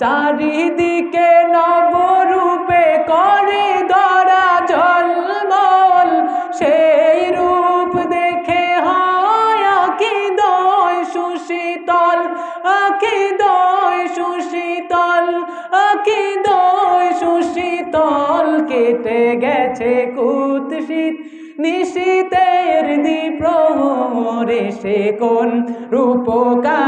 চারিদিকে নবরূপে করে ধরা ঝলমল। সেই রূপ দেখে হয় আখি দয় সুশীতল আখি দয় সুশীতল আখি দয় সুশীতল। কেটে গেছে কুৎসিত নিশীতের দ্বীপ্রহরে সে কোন রূপকারে?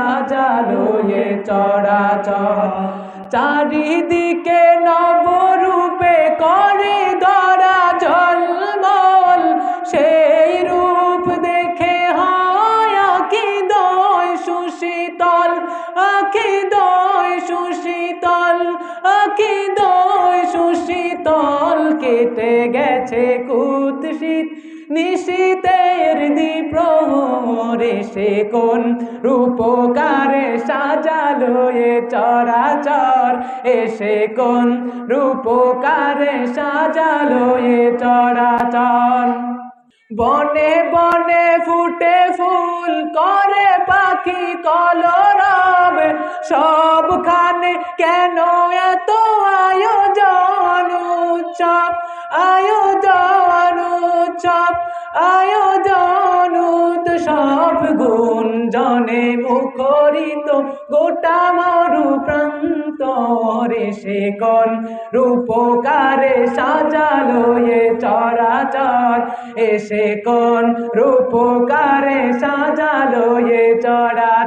সাজালো এ চরাচর। চারিদিকে নবরূপে করে ধরা ঝলমল। সেই রূপ দেখে হয় আখি দয় সুশীতল। আখি দয় সুশীতল, আখি দয় সুশীতল। কেটে গেছে কুৎসিত নিশীতের দ্বীপ্রহরে সে কোন রূপকারে সাজালো এ চরাচর? এসে কোন রূপকারে সাজালো এ চরাচর? বনে বনে ফুটে ফুল করে পাখি কলরব। সবখানে কেন এত আয়োজন? উৎসব, আয়োজন উৎসব আয়োজন সব গুণ জনে মুখরিত, গোটা মরু প্রান্ত রে সে কন, রূপকারে সাজালো এ চরাচর এসে কন, রূপকারে সাজালো এ